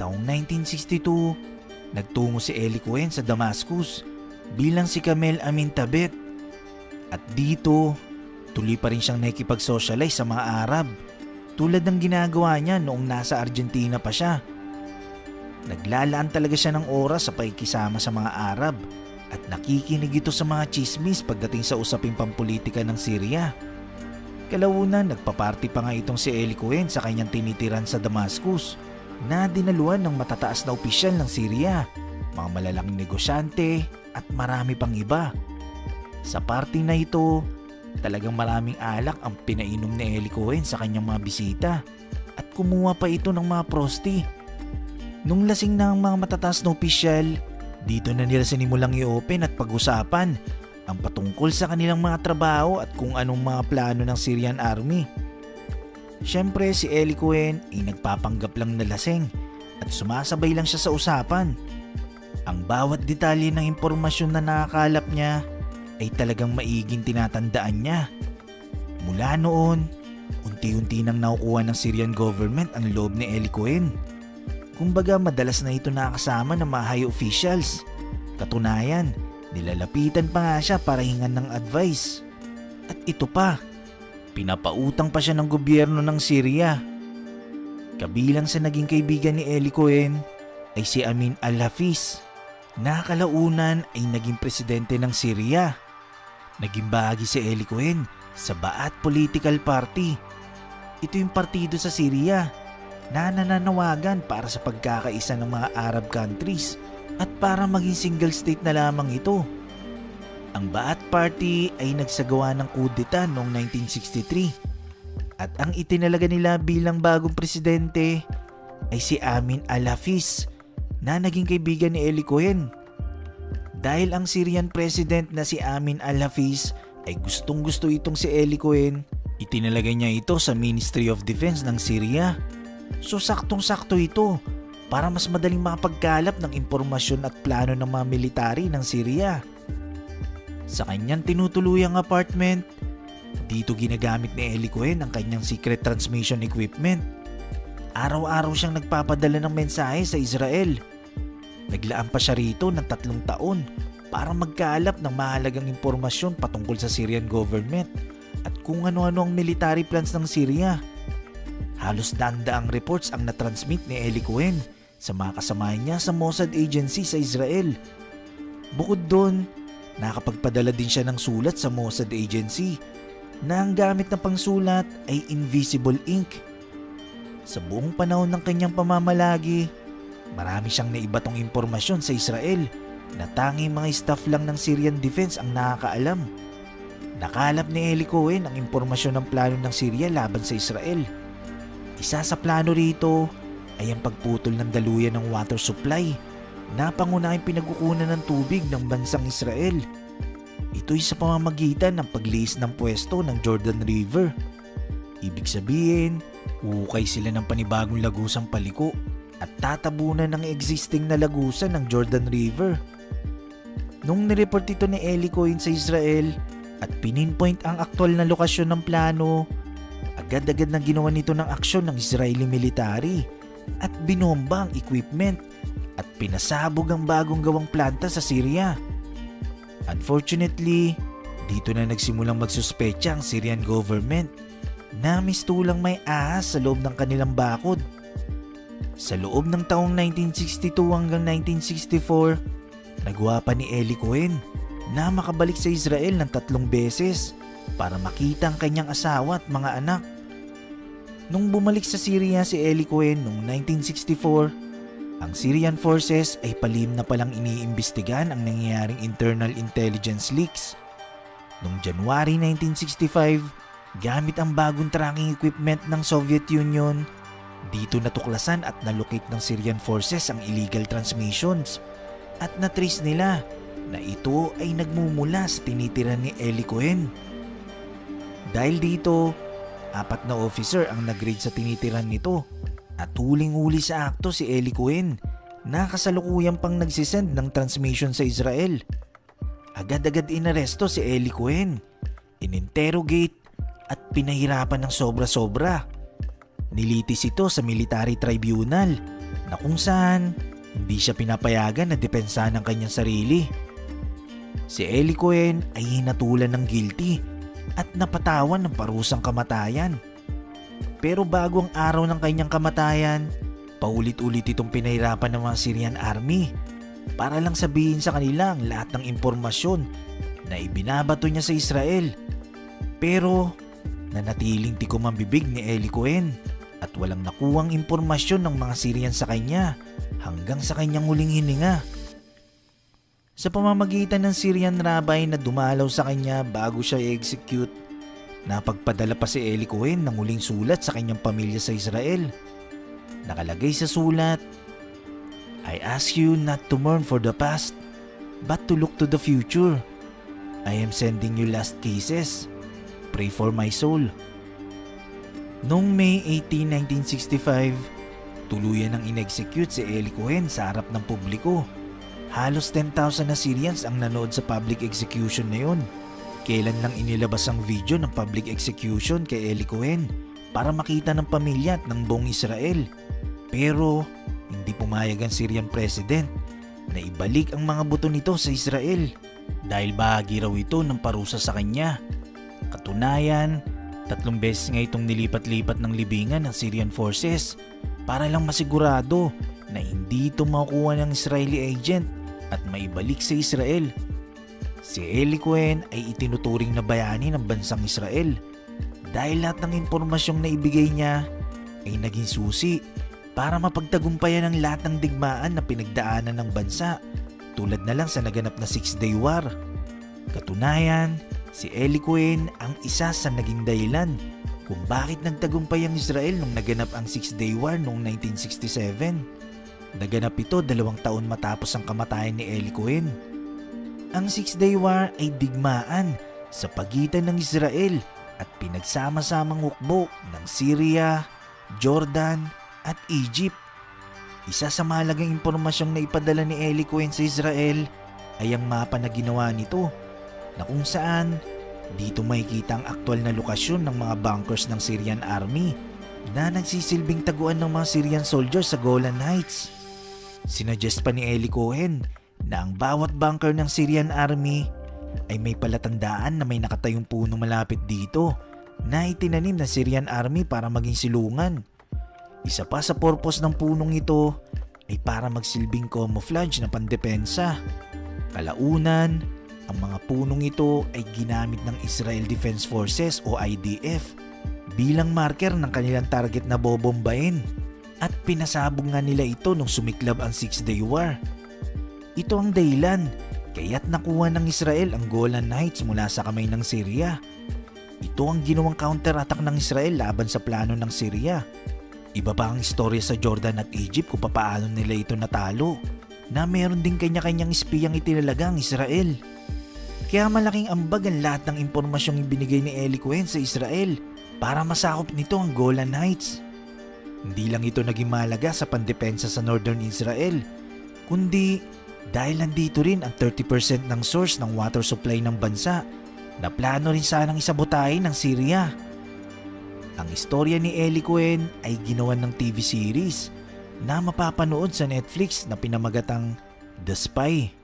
Taong 1962, nagtungo si Eli sa Damascus bilang si Kamel Amin Tabet. At dito, tuloy pa rin siyang nakikipagsocialize sa mga Arab tulad ng ginagawa niya noong nasa Argentina pa siya. Naglalaan talaga siya ng oras sa pakikisama sa mga Arab at nakikinig ito sa mga chismis pagdating sa usaping pampolitika ng Syria. Kalaunan, nagpaparty pa nga itong si Eli sa kanyang tinitiran sa Damascus na dinaluan ng matataas na opisyal ng Syria, mga malalaking negosyante at marami pang iba. Sa party na ito, talagang maraming alak ang pinainom ni Eli Cohen sa kanyang mga bisita at kumuha pa ito ng mga prosti. Nung lasing na mga matataas na opisyal, dito na nila sinimulang i-open at pag-usapan ang patungkol sa kanilang mga trabaho at kung anong mga plano ng Syrian Army. Siyempre si Eli Cohen ay nagpapanggap lang na lasing at sumasabay lang siya sa usapan. Ang bawat detalye ng impormasyon na nakakalap niya ay talagang maiging tinatandaan niya. Mula noon, unti-unti nang nakukuha ng Syrian government ang loob ni Eli Cohen. Kumbaga madalas na ito nakasama ng mga high officials. Katunayan, nilalapitan pa nga siya para hingan ng advice. At ito pa, pinapautang pa siya ng gobyerno ng Syria. Kabilang sa naging kaibigan ni Eli Cohen ay si Amin al-Hafiz na kalaunan ay naging presidente ng Syria. Naging bahagi si Eli Cohen sa Baat Political Party. Ito yung partido sa Syria na nananawagan para sa pagkakaisa ng mga Arab countries at para maging single state na lamang ito. Ang Baat Party ay nagsagawa ng kudeta noong 1963 at ang itinalaga nila bilang bagong presidente ay si Amin al-Hafiz na naging kaibigan ni Eli Cohen. Dahil ang Syrian president na si Amin al-Hafiz ay gustong gusto itong si Eli Cohen, itinalagay niya ito sa Ministry of Defense ng Syria. So saktong-sakto ito para mas madaling makapagkalap ng impormasyon at plano ng mga military ng Syria. Sa kanyang tinutuluyang apartment, dito ginagamit ni Eli Cohen ang kanyang secret transmission equipment. Araw-araw siyang nagpapadala ng mensahe sa Israel. Naglaan pa siya rito ng tatlong taon para magkalap ng mahalagang impormasyon patungkol sa Syrian government at kung ano-ano ang military plans ng Syria. Halos dandaang reports ang natransmit ni Eli Cohen sa mga kasamahan niya sa Mossad Agency sa Israel. Bukod doon, nakapagpadala din siya ng sulat sa Mossad Agency na ang gamit na pangsulat ay invisible ink. Sa buong panahon ng kanyang pamamalagi, marami siyang naibatong impormasyon sa Israel na tanging mga staff lang ng Syrian Defense ang nakakaalam. Nakalap ni Eli Cohen ang impormasyon ng plano ng Syria laban sa Israel. Isa sa plano rito ay ang pagputol ng daluyan ng water supply na pangunahing pinagkukunan ng tubig ng bansang Israel. Ito'y sa pamamagitan ng pagliis ng pwesto ng Jordan River. Ibig sabihin, ukay sila ng panibagong lagusang paliko at tatabunan ng existing na lagusan ng Jordan River. Nung nireport ito ni Eli Cohen sa Israel at pininpoint ang aktwal na lokasyon ng plano, agad-agad na ginawa nito ng aksyon ng Israeli military at binomba ang equipment at pinasabog ang bagong gawang planta sa Syria. Unfortunately, dito na nagsimulang magsuspecha ang Syrian government na mistulang may ahas sa loob ng kanilang bakod. Sa loob ng taong 1962 hanggang 1964, nagawa pa ni Eli Cohen na makabalik sa Israel ng tatlong beses para makita ang kanyang asawa at mga anak. Nung bumalik sa Syria si Eli Cohen noong 1964, ang Syrian forces ay palim na palang iniimbestigan ang nangyayaring internal intelligence leaks. Noong January 1965, gamit ang bagong tracking equipment ng Soviet Union, dito natuklasan at nalocate ng Syrian forces ang illegal transmissions at natrace nila na ito ay nagmumula sa tinitiran ni Eli Cohen. Dahil dito, apat na officer ang nag-raid sa tinitiran nito at huling-huli sa akto si Eli Cohen na kasalukuyang pang nagsisend ng transmission sa Israel. Agad-agad inaresto si Eli Cohen, ininterrogate at pinahirapan ng sobra-sobra. Nilitis ito sa military tribunal na kung saan hindi siya pinapayagan na depensahan ng kanyang sarili. Si Eli Cohen ay hinatulan ng guilty at napatawan ng parusang kamatayan. Pero bago ang araw ng kanyang kamatayan, paulit-ulit itong pinahirapan ng mga Syrian army para lang sabihin sa kanila ang lahat ng impormasyon na ibinabato niya sa Israel. Pero nanatiling tikom ang bibig ni Eli Cohen at walang nakuwang impormasyon ng mga Syrian sa kanya hanggang sa kanyang huling hininga. Sa pamamagitan ng Syrian rabbi na dumalaw sa kanya bago siya i-execute, napagpadala pa si Eli Cohen ng huling sulat sa kanyang pamilya sa Israel. Nakalagay sa sulat, I ask you not to mourn for the past, but to look to the future. I am sending you last cases. Pray for my soul. Noong May 18, 1965, tuluyan ng inexecute si Eli Cohen sa harap ng publiko. Halos 10,000 na Syrians ang nanood sa public execution na yun. Kailan lang inilabas ang video ng public execution kay Eli Cohen para makita ng pamilya at ng buong Israel. Pero hindi pumayag ang Syrian president na ibalik ang mga buto nito sa Israel dahil bahagi raw ito ng parusa sa kanya. Katunayan, tatlong beses nga itong nilipat-lipat ng libingan ng Syrian forces para lang masigurado na hindi ito makukuha ng Israeli agent at maibalik sa Israel. Si Eli Cohen ay itinuturing na bayani ng bansang Israel dahil lahat ng impormasyong na ibigay niya ay naging susi para mapagtagumpayan ang lahat ng digmaan na pinagdaanan ng bansa tulad na lang sa naganap na Six Day War. Katunayan, si Eli Cohen ang isa sa naging dahilan kung bakit nagtagumpay ang Israel nung naganap ang Six Day War noong 1967. Naganap ito dalawang taon matapos ang kamatayan ni Eli Cohen. Ang Six Day War ay digmaan sa pagitan ng Israel at pinagsama-samang hukbo ng Syria, Jordan at Egypt. Isa sa mahalagang impormasyong na ipadala ni Eli Cohen sa Israel ay ang mapa na ginawa nito na kung saan dito makikita ang aktwal na lokasyon ng mga bunkers ng Syrian Army na nagsisilbing taguan ng mga Syrian soldiers sa Golan Heights. Sinuggest pa ni Eli Cohen na ang bawat bunker ng Syrian Army ay may palatandaan na may nakatayong puno malapit dito na itinanim ng Syrian Army para maging silungan. Isa pa sa purpose ng punong ito ay para magsilbing camouflage na pandepensa. Kalaunan, ang mga punong ito ay ginamit ng Israel Defense Forces o IDF bilang marker ng kanilang target na bobombahin at pinasabog nga nila ito nung sumiklab ang Six Day War. Ito ang dahilan kaya't nakuha ng Israel ang Golan Heights mula sa kamay ng Syria. Ito ang ginawang counterattack ng Israel laban sa plano ng Syria. Iba pa ang istorya sa Jordan at Egypt kung paano nila ito natalo na meron din kanya-kanyang espiyang itinalaga ang Israel. Kaya malaking ambag ang lahat ng impormasyong ibinigay ni Eli Cohen sa Israel para masakop nito ang Golan Heights. Hindi lang ito naging mahalaga sa pandepensa sa Northern Israel, kundi dahil nandito rin ang 30% ng source ng water supply ng bansa na plano rin sanang isabotahin ng Syria. Ang istorya ni Eli Cohen ay ginawan ng TV series na mapapanood sa Netflix na pinamagatang The Spy.